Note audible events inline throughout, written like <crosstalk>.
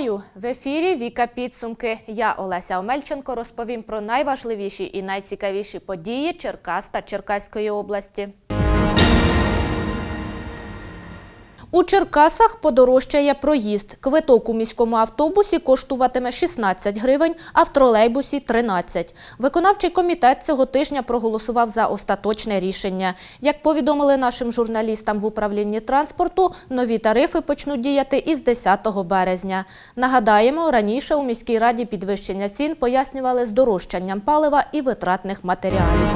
Вітаю! В ефірі Віка Підсумки. Я Олеся Омельченко розповім про найважливіші і найцікавіші події Черкас та Черкаської області. У Черкасах подорожчає проїзд. Квиток у міському автобусі коштуватиме 16 гривень, а в тролейбусі – 13. Виконавчий комітет цього тижня проголосував за остаточне рішення. Як повідомили нашим журналістам в управлінні транспорту, нові тарифи почнуть діяти із 10 березня. Нагадаємо, раніше у міській раді підвищення цін пояснювали здорожчанням палива і витратних матеріалів.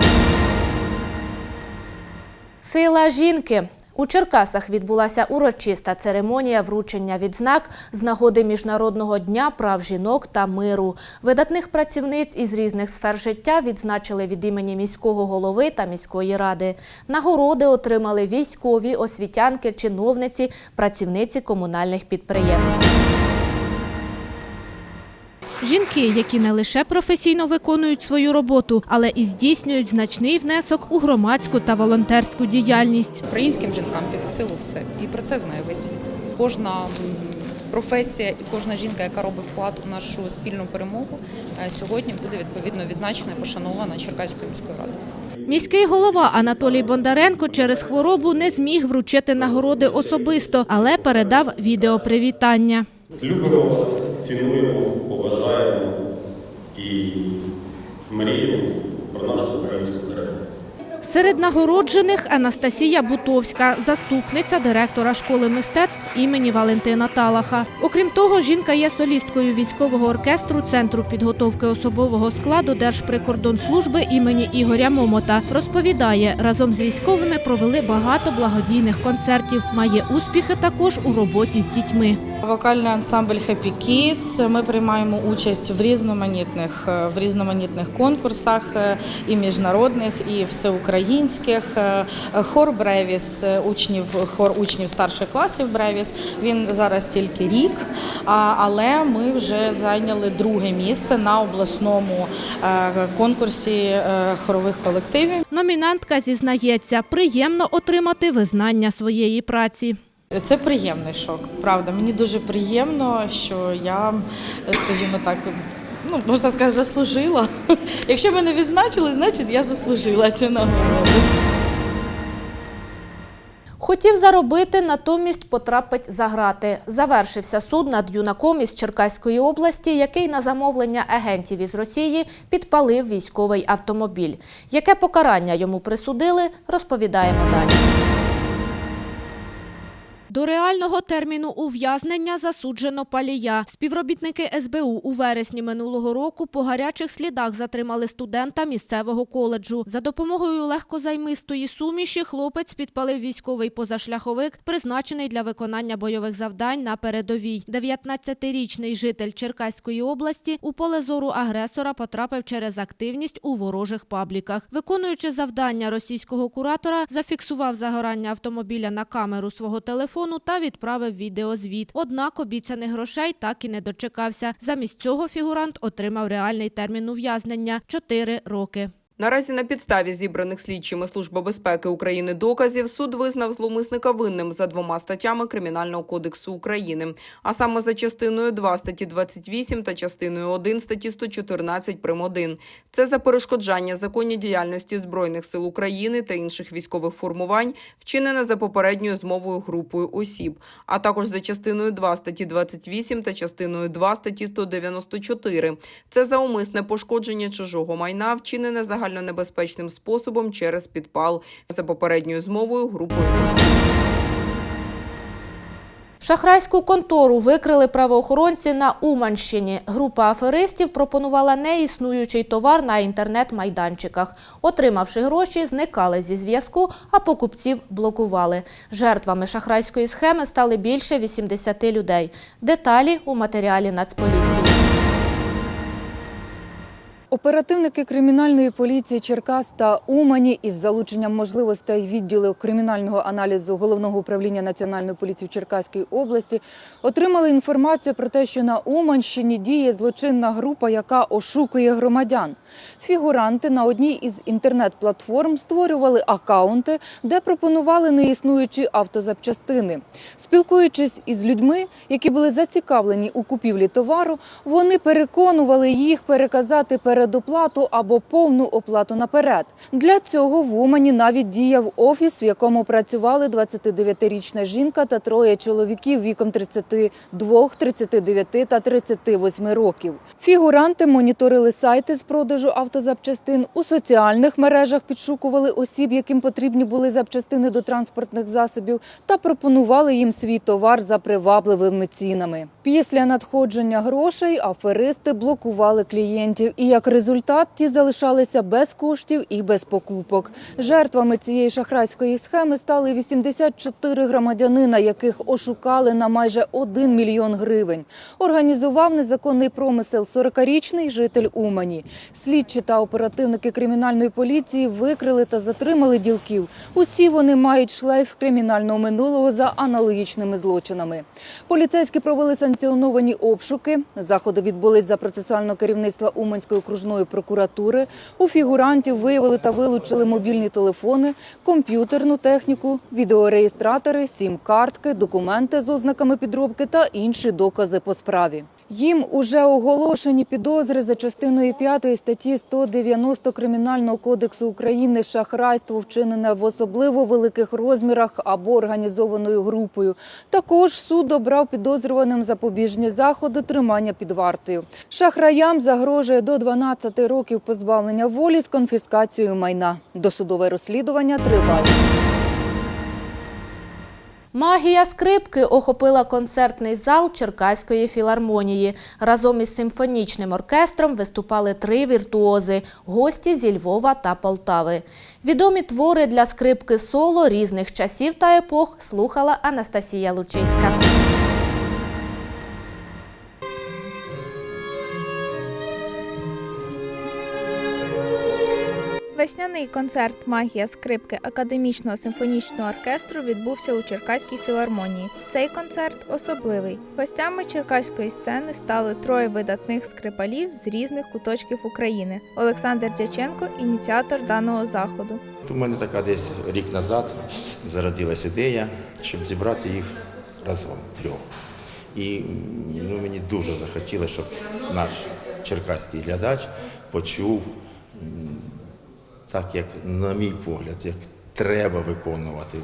Сила жінки. У Черкасах відбулася урочиста церемонія вручення відзнак з нагоди Міжнародного дня прав жінок та миру. Видатних працівниць із різних сфер життя відзначили від імені міського голови та міської ради. Нагороди отримали військові, освітянки, чиновниці, працівниці комунальних підприємств. Жінки, які не лише професійно виконують свою роботу, але і здійснюють значний внесок у громадську та волонтерську діяльність. Українським жінкам під силу все. І про це знає весь світ. Кожна професія і кожна жінка, яка робить вклад у нашу спільну перемогу, е, сьогодні буде відповідно відзначена і пошанована Черкаською міською радою. Міський голова Анатолій Бондаренко через хворобу не зміг вручити нагороди особисто, але передав відеопривітання. Любимо вас, цінуємо, поважаємо і мріємо про нашу українську країну. Серед нагороджених Анастасія Бутовська, заступниця директора школи мистецтв імені Валентина Талаха. Окрім того, жінка є солісткою військового оркестру Центру підготовки особового складу Держприкордонслужби імені Ігоря Момота. Розповідає, разом з військовими провели багато благодійних концертів. Має успіхи також у роботі з дітьми. Вокальний ансамбль Happy Kids. Ми приймаємо участь в різноманітних е, в різноманітних конкурсах е, і міжнародних, і всеукраїнських. Е, Хор Бревіс, учнів хор учнів старших класів Бревіс. Він зараз тільки рік, але ми вже зайняли друге місце на обласному конкурсі хорових колективів. Номінантка зізнається, приємно отримати визнання своєї праці. Це приємний шок, правда. Мені дуже приємно, що я, скажімо так, ну можна сказати, заслужила. <laughs> Якщо мене відзначили, значить я заслужила цю нагороду. Хотів заробити, натомість потрапить за грати. Завершився суд над юнаком із Черкаської області, який на замовлення агентів із Росії підпалив військовий автомобіль. Яке покарання йому присудили, розповідаємо далі. До реального терміну ув'язнення засуджено палія. Співробітники СБУ у вересні минулого року по гарячих слідах затримали студента місцевого коледжу. За допомогою легкозаймистої суміші хлопець підпалив військовий позашляховик, призначений для виконання бойових завдань на передовій. 19-річний житель Черкаської області у поле зору агресора потрапив через активність у ворожих пабліках. Виконуючи завдання російського куратора, зафіксував загорання автомобіля на камеру свого телефону та відправив відеозвіт. Однак обіцяних грошей так і не дочекався. Замість цього фігурант отримав реальний термін ув'язнення – 4 роки. Наразі на підставі зібраних слідчими Служби безпеки України доказів суд визнав зловмисника винним за двома статтями Кримінального кодексу України, а саме за частиною 2 статті 28 та частиною 1 статті 114 прим. 1. Це за перешкоджання законній діяльності Збройних сил України та інших військових формувань, вчинене за попередньою змовою групою осіб, а також за частиною 2 статті 28 та частиною 2 статті 194. Це за умисне пошкодження чужого майна, вчинене загальнонебезпечним способом через підпал за попередньою змовою групою. Шахрайську контору викрили правоохоронці на Уманщині. Група аферистів пропонувала неіснуючий товар на інтернет-майданчиках. Отримавши гроші, зникали зі зв'язку, а покупців блокували. Жертвами шахрайської схеми стали більше 80 людей. Деталі у матеріалі Нацполіції. Оперативники кримінальної поліції Черкас та Умані із залученням можливостей відділу кримінального аналізу головного управління національної поліції в Черкаській області отримали інформацію про те, що на Уманщині діє злочинна група, яка ошукує громадян. Фігуранти на одній із інтернет-платформ створювали акаунти, де пропонували неіснуючі автозапчастини. Спілкуючись із людьми, які були зацікавлені у купівлі товару, вони переконували їх переказати передоплату або повну оплату наперед. Для цього в Умані навіть діяв офіс, в якому працювали 29-річна жінка та троє чоловіків віком 32, 39 та 38 років. Фігуранти моніторили сайти з продажу автозапчастин у соціальних мережах, підшукували осіб, яким потрібні були запчастини до транспортних засобів, та пропонували їм свій товар за привабливими цінами. Після надходження грошей аферисти блокували клієнтів, і як результат ті залишалися без коштів і без покупок. Жертвами цієї шахрайської схеми стали 84 громадянина, яких ошукали на майже 1 мільйон гривень. Організував незаконний промисел 40-річний житель Умані. Слідчі та оперативники кримінальної поліції викрили та затримали ділків. Усі вони мають шлейф кримінального минулого за аналогічними злочинами. Поліцейські провели санкціоновані обшуки. Заходи відбулись за процесуального керівництва Уманської окружної прокуратури. У фігурантів виявили та вилучили мобільні телефони, комп'ютерну техніку, відеореєстратори, сім-картки, документи з ознаками підробки та інші докази по справі. Їм уже оголошені підозри за частиною 5 статті 190 Кримінального кодексу України шахрайство вчинене в особливо великих розмірах або організованою групою. Також суд обрав підозрюваним запобіжні заходи тримання під вартою. Шахраям загрожує до 12 років позбавлення волі з конфіскацією майна. Досудове розслідування триває. Магія скрипки охопила концертний зал Черкаської філармонії. Разом із симфонічним оркестром виступали три віртуози – гості зі Львова та Полтави. Відомі твори для скрипки соло різних часів та епох слухала Анастасія Лучицька. Весняний концерт Магія скрипки академічного симфонічного оркестру відбувся у Черкаській філармонії. Цей концерт особливий. Гостями черкаської сцени стали троє видатних скрипалів з різних куточків України. Олександр Дяченко ініціатор даного заходу. У мене така десь рік назад зародилась ідея, щоб зібрати їх разом трьох. І ну, мені дуже захотілося, щоб наш черкаський глядач почув так, як, на мій погляд, як треба виконувати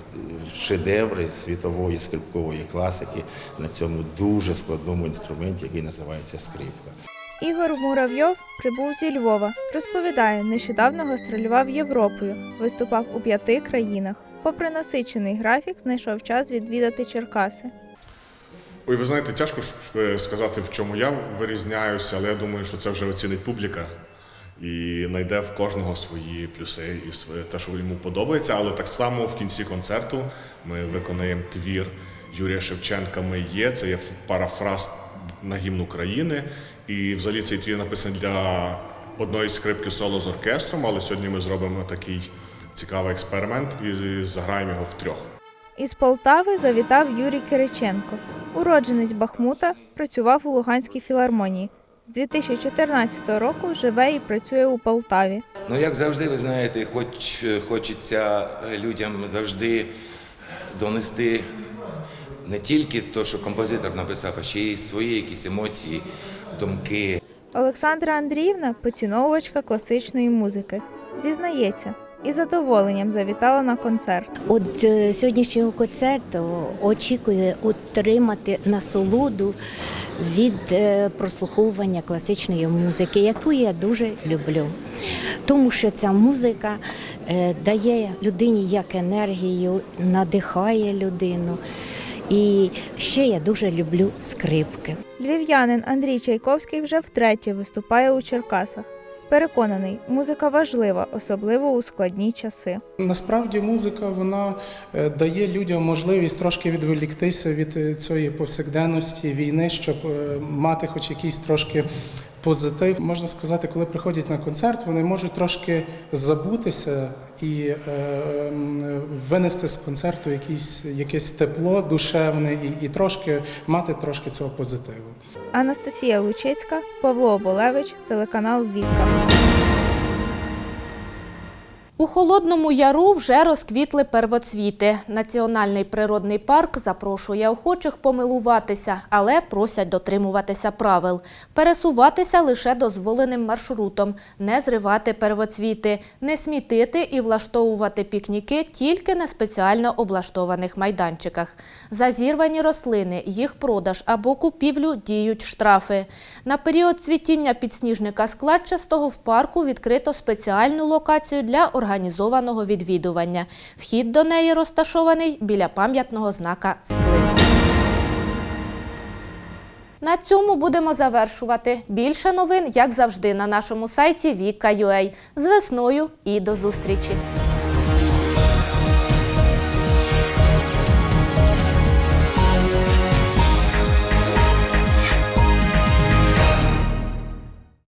шедеври світової скрипкової класики на цьому дуже складному інструменті, який називається скрипка. Ігор Муравйов прибув зі Львова. Розповідає, нещодавно гастролював Європою, виступав у п'яти країнах. Попри насичений графік, знайшов час відвідати Черкаси. Ой, ви знаєте, тяжко е, сказати, в чому я вирізняюся, але я думаю, що це вже оцінить публіка і знайде в кожного свої плюси і своє те, що йому подобається. Але так само в кінці концерту ми виконаємо твір Юрія Шевченка Ми є. Це є парафраз на гімн України. І взагалі цей твір написаний для одної скрипки соло з оркестром. Але сьогодні ми зробимо такий цікавий експеримент і заграємо його втрьох. Із Полтави завітав Юрій Кириченко. Уродженець Бахмута працював у Луганській філармонії. З 2014 року живе і працює у Полтаві. Ну, як завжди, ви знаєте, хоч хочеться людям завжди донести не тільки те, що композитор написав, а ще й свої якісь емоції, думки. Олександра Андріївна поціновувачка класичної музики. Зізнається, із задоволенням завітала на концерт. От е, сьогоднішнього концерту очікує отримати насолоду від е, прослуховування класичної музики, яку я дуже люблю. Тому що ця музика е, дає людині як енергію, надихає людину. І ще я дуже люблю скрипки. Львів'янин Андрій Чайковський вже втретє виступає у Черкасах. Переконаний, музика важлива, особливо у складні часи. Насправді музика вона е, дає людям можливість трошки відволіктися від е, цієї повсякденності війни, щоб е, мати хоч якийсь трошки позитив. Можна сказати, коли приходять на концерт, вони можуть трошки забутися і е, винести з концерту якісь, якесь тепло душевне і, і трошки мати трошки цього позитиву. Анастасія Лучицька, Павло Оболевич, телеканал Віка. Холодному Яру вже розквітли первоцвіти. Національний природний парк запрошує охочих помилуватися, але просять дотримуватися правил. Пересуватися лише дозволеним маршрутом, не зривати первоцвіти, не смітити і влаштовувати пікніки тільки на спеціально облаштованих майданчиках. За зірвані рослини, їх продаж або купівлю діють штрафи. На період цвітіння підсніжника складчастого в парку відкрито спеціальну локацію для організованого відвідування. Вхід до неї розташований біля пам'ятного знака «Сплин». На цьому будемо завершувати. Більше новин, як завжди, на нашому сайті Віка.ua. З весною і до зустрічі!